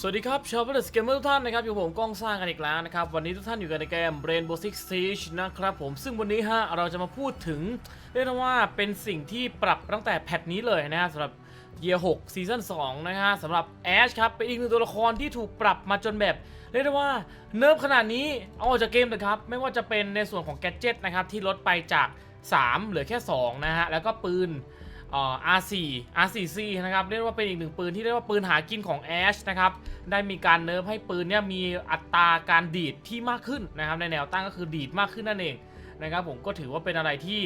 สวัสดีครับชาวเพื่อนสเกมเมอร์ทุกท่านนะครับอยู่ผมก้องสร้างกันอีกแล้วนะครับวันนี้ทุกท่านอยู่กันในเกม Rainbow Six Siege นะครับผมซึ่งวันนี้ฮะเราจะมาพูดถึงเรียกได้ว่าเป็นสิ่งที่ปรับตั้งแต่แพทนี้เลยนะฮะสำหรับ Year 6 Season 2นะฮะสำหรับ Ash ครับเป็นอีกหนึ่งตัวละครที่ถูกปรับมาจนแบบเรียกได้ว่าเนิร์ฟขนาดนี้เอาออกจากเกมเลยครับไม่ว่าจะเป็นในส่วนของแกจิตนะครับที่ลดไปจาก 3 เหลือแค่ 2 นะฮะแล้วก็ปืน R4 R4C นะครับเรียกว่าเป็นอีกหนึ่งปืนที่เรียกว่าปืนหากินของ Ash นะครับได้มีการเนิร์ฟให้ปืนเนี่ยมีอัตราการดีดที่มากขึ้นนะครับในแนวตั้งก็คือดีดมากขึ้นนั่นเองนะครับผมก็ถือว่าเป็นอะไรที่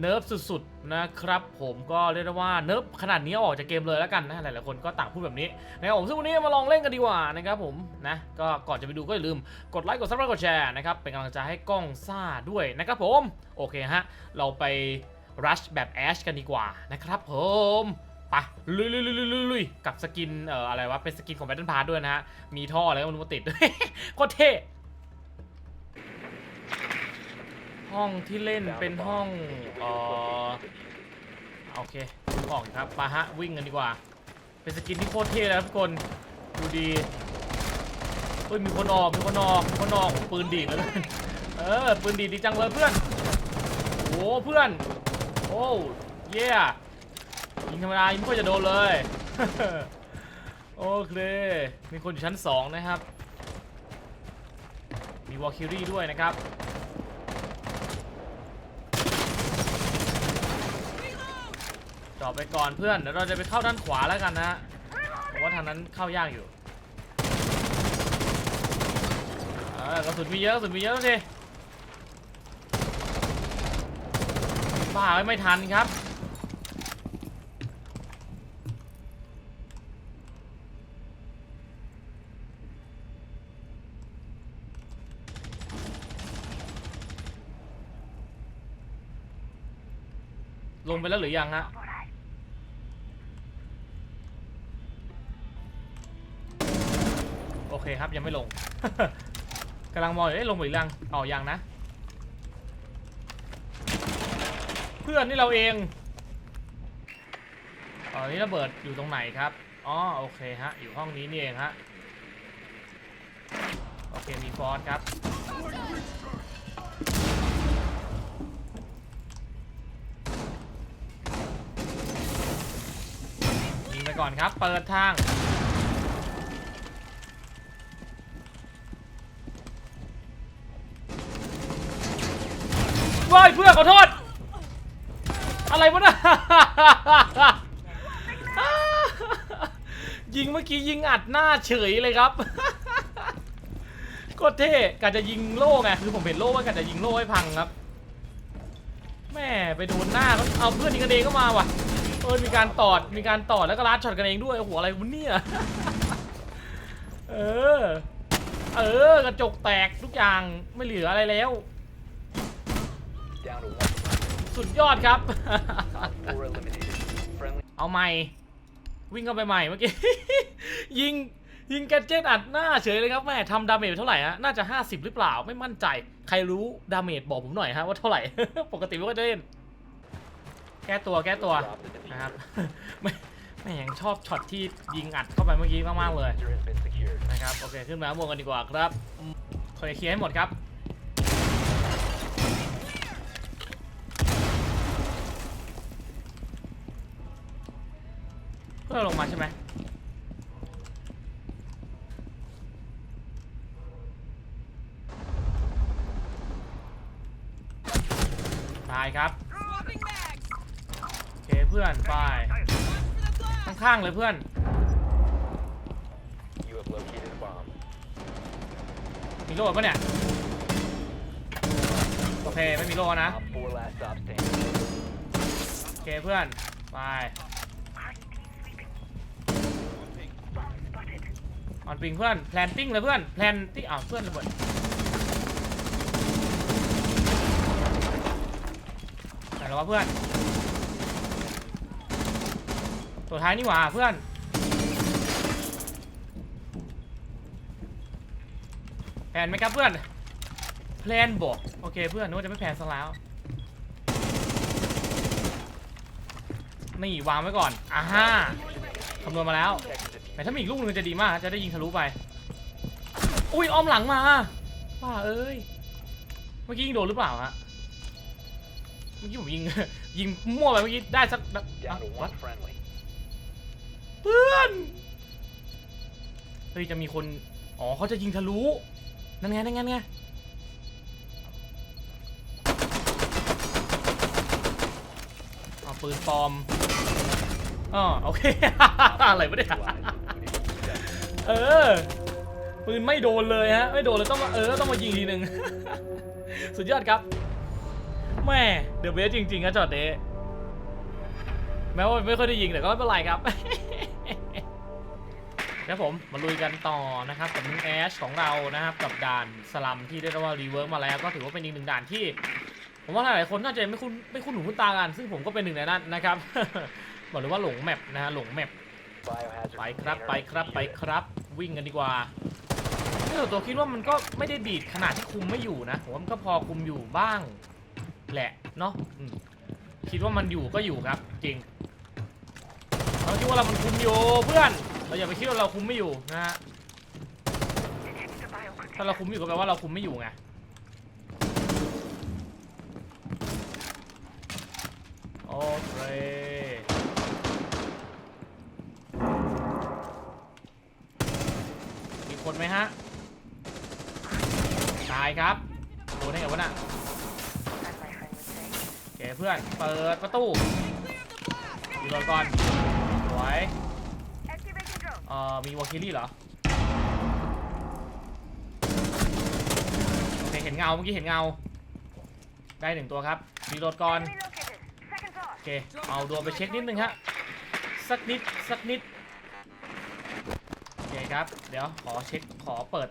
เนิร์ฟสุดๆนะครับผมก็เรียกได้ว่าเนิร์ฟขนาดนี้อออกจากเกมเลยแล้วกันนะหลายๆคนก็ต่างพูดแบบนี้นะครับผมซึ่งวันนี้มาลองเล่นกันดีกว่านะครับผมนะก็ก่อนจะไปดูก็อย่าลืมกดไลค์กดซับสไครต์กดแชร์นะครับเป็นกำลังใจให้กล้องซ่าด้วยนะครับผมโอเคฮะเราไป รัชแบบแอชกันดีกว่านะครับผมไปลุยลุยลุยลุยลุยกับสกินเอ่ออะไรวะ เป็นสกินของแบทเทิลพาร์ด้วยนะฮะ มีท่ออะไรก็มันมาติดโคตรเท่ห้องที่เล่นเป็นห้องเอ่อโอเคดูออกครับมาฮะวิ่งกันดีกว่า เป็นสกินที่โคตรเท่แล้วทุกคนดูดีเฮ้ยมีคนออกมีคนออกมีคนออกปืนดีดแล้วเออปืนดีดดีจังเลยเพื่อนโอ้เพื่อน อ้ เย่ยิงธรรมดายิงไม่ค่อจะโดนเลย โอเค มีคนอยู่ชั้น 2 นะครับ มีวอลคิรี่ด้วยนะครับ จอบไปก่อนเพื่อน เดี๋ยวเราจะไปเข้าด้านขวาแล้วกันนะผมว่าทางนั้นเข้ายากอยู่กระสุนมีเยอะกระสุนมีเยอะสิ บ้าไว้ไม่ทันครับลงไปแล้วหรือยังฮะ โอเคครับยังไม่ลง กำลังมองอยู่เอ๊ะลงหรือยังอ๋อยังนะ เพื่อนนี่เราเองตอนนี้ระเบิดอยู่ตรงไหนครับ อ๋อโอเคฮะ อยู่ห้องนี้นี่เองฮะ โอเคมีฟอสครับ ยิงไปก่อนครับ เปิดทางว้ายเพื่อนขอโทษ อะไรวะน่ะ ยิงเมื่อกี้ยิงอัดหน้าเฉยเลยครับโคตรเท่กะจะยิงโล่ไงคือผมเห็นโล่ว่ากะจะยิงโล่ให้พังครับ แม่ไปโดนหน้าเขาเอาเพื่อนยิงกันเองก็มาว่ะ เออมีการตอดมีการตอดแล้วก็ลัดช็อตกันเองด้วยโอ้โหอะไรวะเนี่ย เออ เออกระจกแตกทุกอย่างไม่เหลืออะไรแล้ว สุดยอดครับ Four eliminated. Friendly. เอาใหม่ วิ่งเข้าไปใหม่เมื่อกี้ ยิงยิงแกดเจ็ตอัดหน้าเฉยเลยครับแม่ทำดาเมจเท่าไหร่ฮะน่าจะ 50 หรือเปล่าไม่มั่นใจ ใครรู้ดาเมจบอกผมหน่อยฮะว่าเท่าไหร่ ปกติไม่ค่อยได้เล่น แก้ตัวแก้ตัว Drop the diffuser. นะครับไม่ไม่ยังชอบช็อตที่ยิงอัดเข้าไปเมื่อกี้มากๆเลย Diffuser has been secured. นะครับโอเคขึ้นมาข้างบนกันดีกว่าครับอืมเคลียร์เคลียร์ให้หมดครับ เพื่อลงมาใช่ไหมตายครับ Swapping mags. โอเคเพื่อนไปข้างๆเลยเพื่อน You have located a bomb. มีโล่ปะเนี่ย โอเค ไม่มีโล่นะ Op four last stop standing. โอเคเพื่อน ไป อนปิงเพื่อนแพลนติ้งเลยเพื่อนแพลนที่อ้าวเพื่อนระเบิดไหนแล้ววะเพื่อน ตัวท้ายนี่หว่าเพื่อนแพลนไหมครับเพื่อนแพลนบอกโอเคเพื่อนนึกว่าจะไม่แพลนซะแล้วนี่วางไว้ก่อนอ่าฮ่าคำนวณมาแล้ว แต่ถ้ามีอีกลูกหนึงจะดีมาก จะได้ยิงทะลุไป อุ้ยอ้อมหลังมาป้าเอ้ย เมื่อกี้ยิงโดนหรือเปล่าฮะ เมื่อกี้ผมยิงยิงมั่วไปเมื่อกี้ได้สักเพื่อน เฮ้ยจะมีคน อ๋อเขาจะยิงทะลุ นั่นไงนั่นไงนั่นไงปืนปลอมอ๋อโอเค อะไรไม่ได้ เออ ปืนไม่โดนเลยฮะ ไม่โดนเลยต้องมาเออต้องมายิงทีหนึ่งสุดยอดครับแม่เดอะเบสจริงๆนะจอดเดแม้ว่าไม่ค่อยได้ยิงแต่ก็ไม่เป็นไรครับครับผมมาลุยกันต่อนะครับกับนุ้งแอชของเรานะครับกับด่านสลัมที่ได้เรียกว่ารีเวิร์กมาแล้วก็ถือว่าเป็นอีกหนึ่งด่านที่ ผมว่าหลายๆคนน่าจะไม่คุ้นไม่คุ้นหูคุ้นตากัน ซึ่งผมก็เป็นหนึ่งในนั้นนะครับบอกเลยว่าหลงแมปนะฮะหลงแมป ไปครับ container ไปครับไป secured. ครับ วิ่งกันดีกว่านี่ส่วนตัวคิดว่ามันก็ไม่ได้ดีดขนาดที่คุมไม่อยู่นะผมว่ามันก็พอคุมอยู่บ้าง แหละเนาะอืมคิดว่ามันอยู่ก็อยู่ครับ จริงเราคิดว่าเรามันคุมอยู่เพื่อน เราอย่าไปคิดว่าเราคุมไม่อยู่นะฮะถ้าเราคุมอยู่ก็แปลว่าเราคุมไม่อยู่ไงโอเค มีคนไหมฮะ ตายครับโดนได้ไงวะน่ะโอเคเพื่อนเปิดประตูดีรถก่อนสวยเอ่อมีวอลคิลี่เหรอ โอเคเห็นเงาเมื่อกี้เห็นเงา ได้หนึ่งตัวครับดีรถก่อน โอเค เอาดวงไปเช็คนิดนึงฮะ สักนิด สักนิด ครับ เดี๋ยวขอเช็คขอเปิด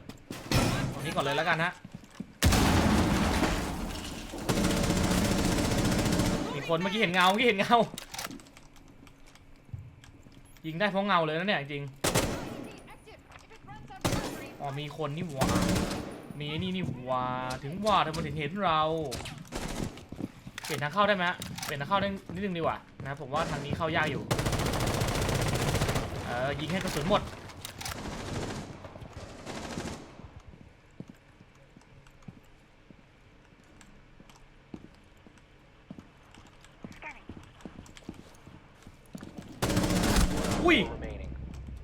ตรงนี้ก่อนเลยแล้วกันฮะมีคนเมื่อกี้เห็นเงาเมื่อกี้เห็นเงา ยิงได้เพราะเงาเลยนะเนี่ยจริงอ๋อมีคนนี่หว่ามีนี่นี่หว่าถึงว่าทำไมถึงเห็นเราเปลี่ยนทางเข้าได้ไหมฮะเปลี่ยนทางเข้าได้นิดนึงดีกว่านะผมว่าทางนี้เข้ายากอยู่เออยิงให้กระสุนหมด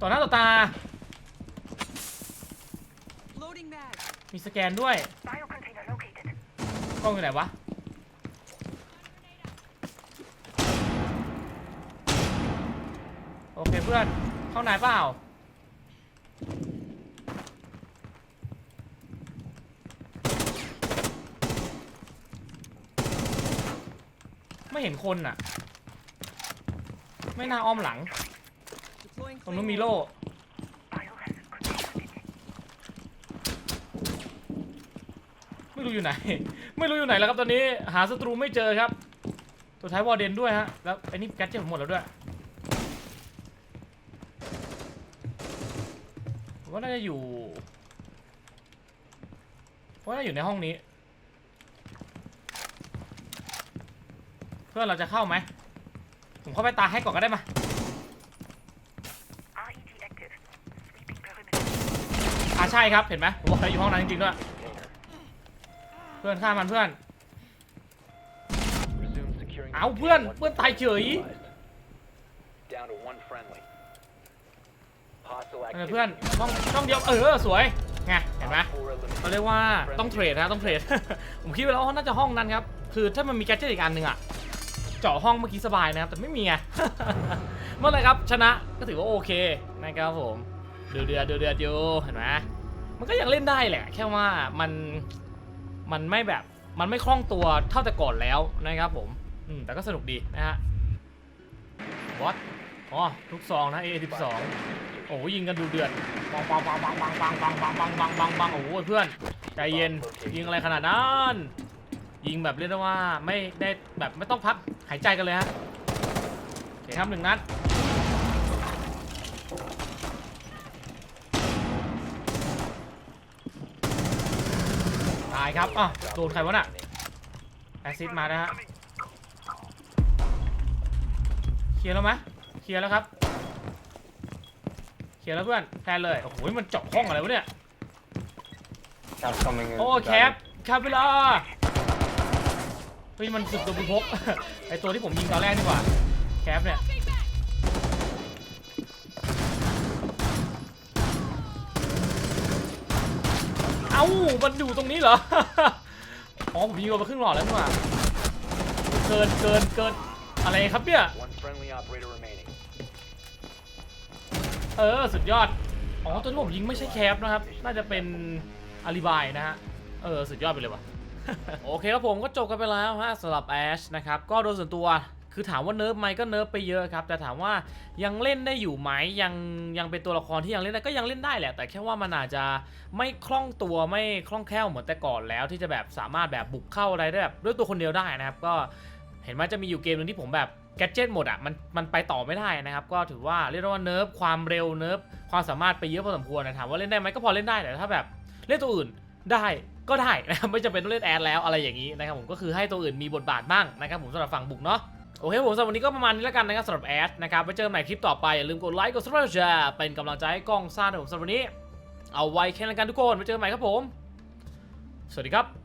ต่อหน้าต่อตา Loading mag. มีสแกนด้วยกล้องอยู่ไหนวะ โอเคเพื่อน เข้าไหนเปล่า ไม่เห็นคนอะ ไม่น่าอ้อมหลัง Deploying ตรงนู้นมีโล่ไม่รู้อยู่ไหน ไม่รู้อยู่ไหนแล้วครับตอนนี้หาศัตรูไม่เจอครับสุดท้ายวอร์เดนด้วยฮะ แล้วไอ้นี่แกดเจ็ตผมหมดแล้วด้วยผมว่าน่าจะอยู่ว่าน่าอยู่ในห้องนี้ เพื่อนเราจะเข้าไหม ผมเข้าไปตาให้ก่อนก็ได้มาอ่า ใช่ครับ เห็นไหมผมบอกแล้วอยู่ห้องนั้นจริงๆด้วย เพื่อนฆ่ามันเพื่อน เอาเพื่อนเพื่อนตายเฉย เพื่อนช่องช่องเดียวเออสวยไงเห็นไหมเขาเรียกว่าต้องเทรดนะต้องเทรด ผมคิดไว้แล้วว่าน่าจะห้องนั้นครับ คือถ้ามันมีแกดเจิตอีกอันหนึ่งอะเจาะห้องเมื่อกี้สบายนะครับ แต่ไม่มีไงเมื่อไหรครับชนะก็ถือว่าโอเคนะครับผมเดือดเดือดเดือดเดือดอยู่เห็นไหม มันก็ยังเล่นได้แหละ แค่ว่ามันมันไม่แบบมันไม่คล่องตัวเท่าแต่ก่อนแล้วนะครับผมอืมแต่ก็สนุกดีนะฮะวัดอ๋อทุกซองนะ A12 โอ้โหยิงกันดูเดือดปังปังปังปังปังปังปังปังปังปังปังปังโอ้โหเพื่อนใจเย็นยิงอะไรขนาดนั้นยิงแบบเรียกได้ว่าไม่ได้แบบไม่ต้องพักหายใจกันเลยฮะโอเคครับหนึ่งนัดายครับอะโดนใครวะน่ะแอซิดมานะฮะเคลียร์แล้วไหมเคลียร์แล้วครับเคขียนแล้วเพื่อนแพนเลยโอ้โหมันเจาะห้องอะไรวะเนี่ย Cap coming in. โอ้แคปแคปเวลาเฮ้ยมันสึกตัวบุญพก ไอตัวที่ผมยิงตอนแรกดีกว่า แคปเนี่ย อ้ามันอยู่ตรงนี้เหรอ อ๋อผมยิงมาครึ่งหลอดแล้วนี่หว่าเกินเกินเกินอะไรครับเนี่ย One friendly operator remaining. เออ สุดยอด อ๋อ ตัวที่ผมยิงไม่ใช่แคปนะครับ น่าจะเป็นอาลีบายนะฮะ เออ สุดยอดไปเลยว่ะ โอเคครับผมก็จบกันไปแล้วฮะสำหรับแอชนะครับ ก็โดยส่วนตัว คือถามว่าเนิร์ฟไหมก็เนิร์ฟไปเยอะครับ แต่ถามว่ายังเล่นได้อยู่ไหมยังยังเป็นตัวละครที่ยังเล่นได้ก็ยังเล่นได้แหละ แต่แค่ว่ามันอาจจะไม่คล่องตัวไม่คล่องแคล่วเหมือนแต่ก่อนแล้ว ที่จะแบบสามารถแบบบุกเข้าอะไรได้แบบด้วยตัวคนเดียวได้นะครับ ก็เห็นว่าจะมีอยู่เกมหนึงที่ผมแบบแกดเจิตหมดอะมันมันไปต่อไม่ได้นะครับ ก็ถือว่าเรียกได้ว่าเนิร์ฟความเร็วเนิร์ฟความสามารถไปเยอะพอสมควรนะถามว่าเล่นได้ไหมก็พอเล่นได้แต่ถ้าแบบเล่นตัวอื่นได้ก็ได้นะครับไม่จำเป็นต้องเล่นแอดแล้วอะไรอย่างนี้นะครับผมก็คือให้ตัวอื่นมีบทบาทบ้างนะครับผมสำหรับฝั่งบุกเนาะ โอเคผมสำหรับวันนี้ก็ประมาณนี้แล้วกันนะครับสำหรับแอดนะครับไปเจอกันใหม่คลิปต่อไป อย่าลืมกดไลค์กดซับสไครต์เป็นกำลังใจให้กล้องซ่าด้วยผมสำหรับวันนี้ เอาไว้แค่นั้นกันทุกคนไปเจอกันใหม่ครับผม สวัสดีครับ